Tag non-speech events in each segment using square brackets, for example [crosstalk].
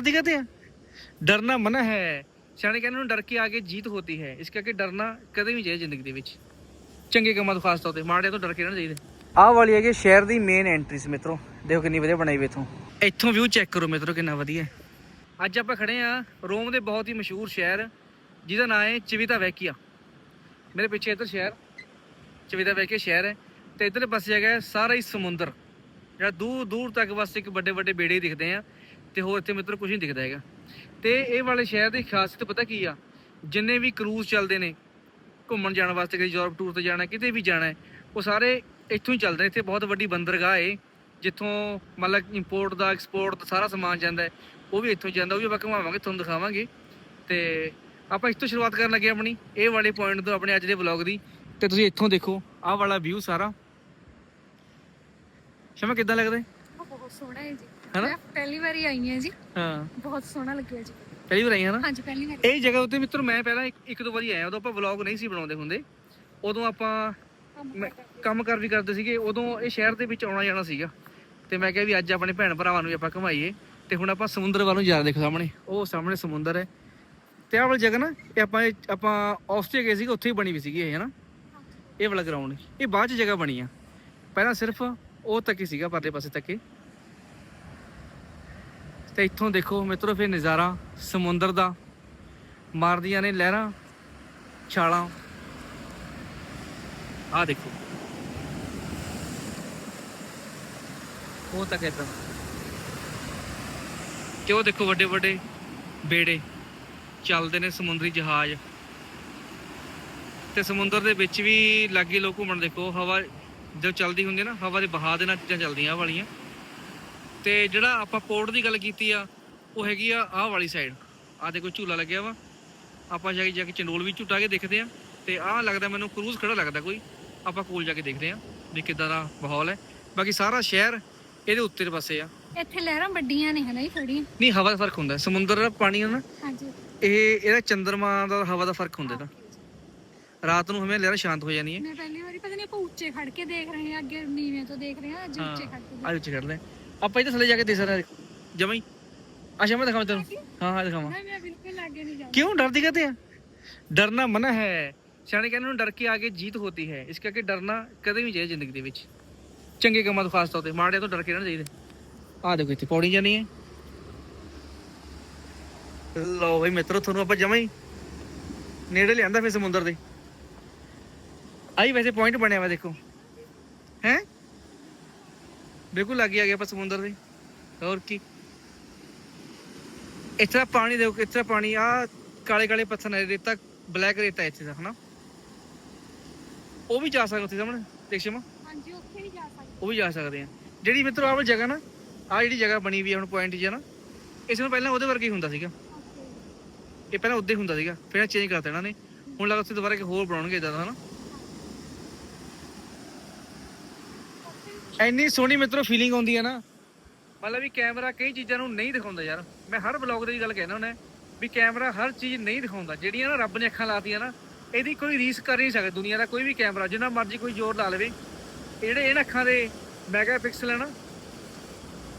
ਡਰਦੀ ਕਹਤੇ ਆ? ਡਰਨਾ ਮਨਾ ਹੈ। ਸਿਆਣੇ ਕਹਿੰਦੇ ਨੂੰ ਡਰ ਕੇ ਆਗੇ ਜੀਤ ਹੋਤੀ ਹੈ। ਇਸ ਕਰਕੇ ਡਰਨਾ ਕਦੇ ਵੀ ਚਾਹੀਦਾ ਜ਼ਿੰਦਗੀ ਦੇ ਵਿੱਚ। ਚੰਗੇ ਕੰਮਾਂ ਤੋਂ ਖਾਸ ਤੌਰ ਤੇ। ਮਾੜੇ ਤੋਂ ਡਰ ਕੇ ਰਹਿਣਾ ਚਾਹੀਦਾ। ਆਹ ਵਾਲੀ ਹੈਗੀ ਸ਼ਹਿਰ ਦੀ ਮੇਨ ਐਂਟਰੀਸ ਮਿੱਤਰੋ। ਦੇਖੋ ਕਿੰਨੀ ਵਧੀਆ ਬਣਾਈ ਵੀ ਇਥੋਂ। ਇੱਥੋਂ ਵਿਊ ਚੈੱਕ ਕਰੋ ਮਿੱਤਰੋ ਕਿੰਨਾ ਵਧੀਆ। ਅੱਜ ਆਪਾਂ ਖੜੇ ਆ ਰੋਮ ਦੇ ਬਹੁਤ ਹੀ ਮਸ਼ਹੂਰ ਸ਼ਹਿਰ। ਜਿਹਦਾ ਨਾਮ ਹੈ ਚਿਵਿਤਾ ਵੈਕੀਆ। ਮੇਰੇ ਪਿੱਛੇ ਇੱਧਰ ਸ਼ਹਿਰ। ਚਿਵਿਤਾ ਵੈਕੀਆ ਸ਼ਹਿਰ ਹੈ। ਤੇ ਇੱਧਰਲੇ ਪਾਸੇ ਹੈਗਾ ਸਾਰਾ ਹੀ ਸਮੁੰਦਰ। ਜਿਹੜਾ ਦੂਰ ਦੂਰ ਤੱਕ ਬਸ ਇੱਕ ਵੱਡੇ ਵੱਡੇ ਬੇੜੇ ਦਿਖਦੇ ਆ। ਤੇ ਹੋਰ ਇੱਥੇ ਮਿੱਤਰ ਕੁਝ ਨਹੀਂ ਦਿਖਦਾ ਹੈਗਾ। ਤੇ ਇਹ ਵਾਲੇ ਸ਼ਹਿਰ ਦੀ ਖਾਸੀਅਤ ਪਤਾ ਕੀ ਆ? ਜਿੰਨੇ ਵੀ ਕਰੂਜ਼ ਚੱਲਦੇ ਨੇ, ਘੁੰਮਣ ਜਾਣ ਵਾਸਤੇ ਕਿਤੇ ਯੂਰਪ ਟੂਰ ਤੇ ਜਾਣਾ, ਕਿਤੇ ਵੀ ਜਾਣਾ, ਉਹ ਸਾਰੇ ਇੱਥੋਂ ਹੀ ਚੱਲਦੇ ਨੇ। ਇੱਥੇ ਬਹੁਤ ਵੱਡੀ ਬੰਦਰਗਾਹ ਏ, ਜਿੱਥੋਂ ਮਤਲਬ ਇੰਪੋਰਟ ਦਾ ਐਕਸਪੋਰਟ ਦਾ ਸਾਰਾ ਸਮਾਨ ਜਾਂਦਾ ਉਹ ਵੀ ਇੱਥੋਂ ਜਾਂਦਾ, ਉਹ ਵੀ ਆਪਾਂ ਘੁਮਾਵਾਂਗੇ, ਤੁਹਾਨੂੰ ਦਿਖਾਵਾਂਗੇ। ਤੇ ਆਪਾਂ ਇਸ ਤੋਂ ਸ਼ੁਰੂਆਤ ਕਰਨ ਲੱਗੇ ਆਪਣੀ, ਇਹ ਵਾਲੇ ਪੁਆਇੰਟ ਤੋਂ ਆਪਣੇ ਅੱਜ ਦੇ ਵਲੌਗ ਦੀ। ਤੇ ਤੁਸੀਂ ਇੱਥੋਂ ਦੇਖੋ, ਆਹ ਵਾਲਾ ਵਿਊ ਸਾਰਾ। ਸ਼ਮਾ, ਕਿੱਦਾਂ ਲੱਗਦਾ ਬਹੁਤ ਸੋਹਣਾ ਹੈ ਜੀ। ਹੈਨਾ? ਮੈਂ ਪਹਿਲੀ ਵਾਰੀ ਆਈ ਹਾਂ ਜੀ। ਹਾਂ। ਬਹੁਤ ਸੋਹਣਾ ਲੱਗਿਆ ਜੀ। ਪਹਿਲੀ ਵਾਰ ਆਈ ਹਾਂ ਨਾ? ਹਾਂਜੀ ਪਹਿਲੀ ਵਾਰੀ। ਇਹ ਜਗ੍ਹਾ ਉੱਤੇ ਮਿੱਤਰ ਮੈਂ ਪਹਿਲਾਂ ਇੱਕ, ਇੱਕ ਦੋ ਵਾਰੀ ਆਇਆ। ਉਦੋਂ ਆਪਾਂ ਵਲੌਗ ਨਹੀਂ ਸੀ ਬਣਾਉਂਦੇ ਹੁੰਦੇ। ਉਦੋਂ ਆਪਾਂ ਕੰਮ ਮੈਂ ਕਰਦਾ। ਕੰਮ ਕਰ ਵੀ ਕਰਦੇ ਸੀਗੇ। ਉਦੋਂ ਇਹ ਸ਼ਹਿਰ ਦੇ ਵਿੱਚ ਆਉਣਾ ਜਾਣਾ ਸੀਗਾ। ਤੇ ਮੈਂ ਕਿਹਾ ਵੀ ਅੱਜ ਆਪਣੇ ਭੈਣ ਭਰਾਵਾਂ ਨੂੰ ਵੀ ਆਪਾਂ ਘੁਮਾਈਏ। ਤੇ ਹੁਣ ਆਪਾਂ ਸਮੁੰਦਰ ਵੱਲੋਂ ਜਾ ਰਹੇ ਦੇਖੋ ਸਾਹਮਣੇ। ਉਹ ਸਾਹਮਣੇ ਸਮੁੰਦਰ ਹੈ। ਤੇ ਆਹ ਵਾਲੀ ਜਗ੍ਹਾ ਨਾ ਇਹ ਆਪਾਂ ਆਪਾਂ ਆਸਟ੍ਰੇਲੀਆ ਗਏ ਸੀਗੇ। ਉੱਥੇ ਹੀ ਬਣੀ ਵੀ ਸੀਗੀ ਇਹ ਹਨਾ? ਇਹ ਵਾਲਾ ਗਰਾਊਂਡ ਇਹ ਬਾਅਦ ਚ ਜਗ੍ਹਾ ਬਣੀ ਆ। ਪਹਿਲਾਂ ਸਿਰਫ ਉਹ ਤੱਕ ਹੀ ਸੀਗਾ ਪਰਲੇ ਪਾਸੇ ਤੱਕ ਹੀ। ਤੇ ਇੱਥੋਂ ਦੇਖੋ ਮਿੱਤਰੋ ਫਿਰ ਨਜ਼ਾਰਾ ਸਮੁੰਦਰ ਦਾ, ਮਾਰਦੀਆਂ ਨੇ ਲਹਿਰਾਂ, ਛਾਲਾਂ। ਆਹ ਦੇਖੋ। ਉਹ ਤੱਕ ਇਦਾਂ ਤੇ ਉਹ ਦੇਖੋ ਵੱਡੇ ਵੱਡੇ ਬੇੜੇ ਚੱਲਦੇ ਨੇ ਸਮੁੰਦਰੀ ਜਹਾਜ਼। ਤੇ ਸਮੁੰਦਰ ਦੇ ਵਿੱਚ ਵੀ ਲਾਗੇ ਲੋਕ ਘੁੰਮਣ ਦੇਖੋ, ਹਵਾ ਜਦੋਂ ਚੱਲਦੀ ਹੁੰਦੀ ਹੈ ਨਾ, ਹਵਾ ਦੇ ਬਹਾਅ ਦੇ ਨਾਲ ਚੀਜ਼ਾਂ ਚੱਲਦੀਆਂ ਆਹ ਵਾਲੀਆਂ। ਤੇ ਜਿਹੜਾ ਆਪਾਂ ਪੋਰਟ ਦੀ ਗੱਲ ਕੀਤੀ ਆ ਉਹ ਹੈਗੀ ਆ ਆਹ ਵਾਲੀ ਸਾਈਡ ਆਹ ਦੇਖੋ ਝੂਲਾ ਲੱਗਿਆ ਵਾ। ਆਪਾਂ ਜਾ ਕੇ ਜਾ ਕੇ ਚੰਡੋਲ ਵੀ ਝੂਟਾ ਕੇ ਦੇਖਦੇ ਆ। ਤੇ ਆਹ ਲੱਗਦਾ ਮੈਨੂੰ ਕਰੂਜ਼ ਖੜਾ ਲੱਗਦਾ ਕੋਈ। ਆਪਾਂ ਕੋਲ ਜਾ ਕੇ ਦੇਖਦੇ ਆ ਵੀ ਕਿੱਦਾਂ ਦਾ ਮਾਹੌਲ ਹੈ। ਬਾਕੀ ਸਾਰਾ ਸ਼ਹਿਰ ਇਹਦੇ ਉੱਤੇ ਦੇ ਪਾਸੇ ਆ। ਇੱਥੇ ਲਹਿਰਾਂ ਵੱਡੀਆਂ ਨੇ ਹਨਾ ਜੀ ਥੋੜੀਆਂ ਨਹੀਂ ਹਵਾ ਦਾ ਫ਼ਰਕ ਹੁੰਦਾ। ਸਮੁੰਦਰ ਦਾ ਪਾਣੀ ਆ ਨਾ ਹਾਂਜੀ। ਇਹ ਇਹਦਾ ਚੰਦਰਮਾ ਦਾ ਹਵਾ ਦਾ ਫ਼ਰਕ ਹੁੰਦਾ ਇਹਦਾ। ਰਾਤ ਨੂੰ ਹਮੇ ਲਹਿਰਾਂ ਸ਼ਾਂਤ ਹੋ ਜਾਂਦੀਆਂ। ਮੈਂ ਪਹਿਲੀ ਵਾਰੀ ਪਤਾ ਨਹੀਂ ਆਪਾਂ ਉੱਚੇ ਖੜ ਕੇ ਦੇਖ ਰਹੇ ਹਾਂ ਅੱਗੇ ਨੀਵੇਂ ਤੋਂ ਦੇਖ ਰਹੇ ਹਾਂ ਅੱਜ ਉੱਚੇ ਖੜ ਕੇ ਆ ਵਿੱਚ ਖੜਦੇ ਆਪਾਂ ਇੱਥੇ ਥੱਲੇ ਜਾ ਕੇ ਦੇਖ ਸਕਦੇ ਜਮਾਂ ਹੀ ਅੱਛਾ ਮੈਂ ਦਿਖਾਵਾਂ ਤੈਨੂੰ ਹਾਂ ਹਾਂ ਦਿਖਾਵਾਂ ਨਾ ਮੈਂ ਬਿਲਕੁਲ ਲਾਗੇ ਨਹੀਂ ਜਾਊਂ क्यों डरती कहते हैं डरना मना है ਸਿਆਣੇ ਕਹਿੰਦੇ ਨੂੰ ਡਰ ਕੇ ਆਗੇ ਜੀਤ ਹੋਤੀ ਹੈ ਇਸ ਕਰਕੇ ਡਰਨਾ ਕਦੇ ਵੀ ਚਾਹੀਦਾ ਜ਼ਿੰਦਗੀ ਦੇ ਵਿੱਚ ਚੰਗੇ ਕੰਮਾਂ ਤੋਂ ਖਾਸ ਤੌਰ ਤੇ ਮਾੜੇ ਤੋਂ ਡਰ ਕੇ ਰਹਿਣਾ ਚਾਹੀਦਾ ਆਹ ਦੇਖੋ ਇੱਥੇ ਪੌੜੀ ਜਾਣੀ ਹੈ ਲਓ ਬਈ ਮਿੱਤਰੋ ਤੁਹਾਨੂੰ ਆਪਾਂ ਜਮਾਂ ਹੀ ਨੇੜੇ ਲਿਆਂਦਾ ਫਿਰ ਸਮੁੰਦਰ ਦੇ ਆਈ ਵੈਸੇ ਪੁਆਇੰਟ ਬਣਿਆ ਵਾ ਦੇਖੋ ਹੈ ਬਿਲਕੁਲ ਲੱਗੇ ਆ ਗਿਆ ਆਪਾਂ ਸਮੁੰਦਰ ਦੇ। ਹੋਰ ਕੀ। ਤਰ੍ਹਾਂ ਪਾਣੀ ਦੇਖੋ ਤਰ੍ਹਾਂ ਪਾਣੀ ਆ ਕਾਲੇ ਕਾਲੇ ਪੱਥਰ ਨੇ ਰੇਤਾ ਬਲੈਕ ਰੇਤਾ ਇੱਥੇ ਦਾ ਹਨਾ? ਉਹ ਵੀ ਜਾ ਸਕਦੇ ਉੱਥੇ ਸਾਹਮਣੇ ਦੇਖ ਸ਼ਮਾ। ਹਾਂਜੀ ਉੱਥੇ ਨਹੀਂ ਜਾ ਸਕਦੇ। ਉਹ ਵੀ ਜਾ ਸਕਦੇ ਆ। ਜਿਹੜੀ ਮਿੱਤਰੋ ਆਹ ਵਾਲੀ ਜਗ੍ਹਾ ਨਾ ਆ ਜਿਹੜੀ ਜਗ੍ਹਾ ਬਣੀ ਵੀ ਹੁਣ ਪੁਆਇੰਟ ਜੀ ਨਾ ਇਸ ਨੂੰ ਪਹਿਲਾਂ ਉਹਦੇ ਵਰਗਾ ਹੀ ਹੁੰਦਾ ਸੀਗਾ। ਇਹ ਪਹਿਲਾਂ ਉੱਦੇ ਹੁੰਦਾ ਸੀਗਾ ਫਿਰ ਚੇਂਜ ਕਰ ਦੇਣਾ ਨੇ। ਹੁਣ ਲੱਗਦਾ ਉੱਥੇ ਦੁਬਾਰਾ ਕਿ ਹੋਰ ਬਣਾਉਣਗੇ ਇਦਾਂ ਦਾ ਹਨਾ? ਇੰਨੀ ਸੋਹਣੀ ਮਿੱਤਰੋ ਫੀਲਿੰਗ ਆਉਂਦੀ ਹੈ ਨਾ। ਮਤਲਬ ਵੀ ਕੈਮਰਾ ਕਈ ਚੀਜ਼ਾਂ ਨੂੰ ਨਹੀਂ ਦਿਖਾਉਂਦਾ ਯਾਰ। ਮੈਂ ਹਰ ਬਲੌਗ ਦੀ ਗੱਲ ਕਹਿਣਾ ਹੁੰਦਾ ਵੀ ਕੈਮਰਾ ਹਰ ਚੀਜ਼ ਨਹੀਂ ਦਿਖਾਉਂਦਾ। ਜਿਹੜੀਆਂ ਨਾ ਰੱਬ ਨੇ ਅੱਖਾਂ ਲਾਤੀਆਂ ਨਾ, ਇਹਦੀ ਕੋਈ ਰੀਸ ਕਰ ਨਹੀਂ ਸਕਦਾ ਦੁਨੀਆ ਦਾ ਕੋਈ ਵੀ ਕੈਮਰਾ ਜਿੰਨਾ ਮਰਜ਼ੀ ਕੋਈ ਜ਼ੋਰ ਲਾ ਲਵੇ। ਜਿਹੜੇ ਇਹਨਾਂ ਅੱਖਾਂ ਦੇ ਮੈਗਾਪਿਕਸਲ ਹੈ ਨਾ,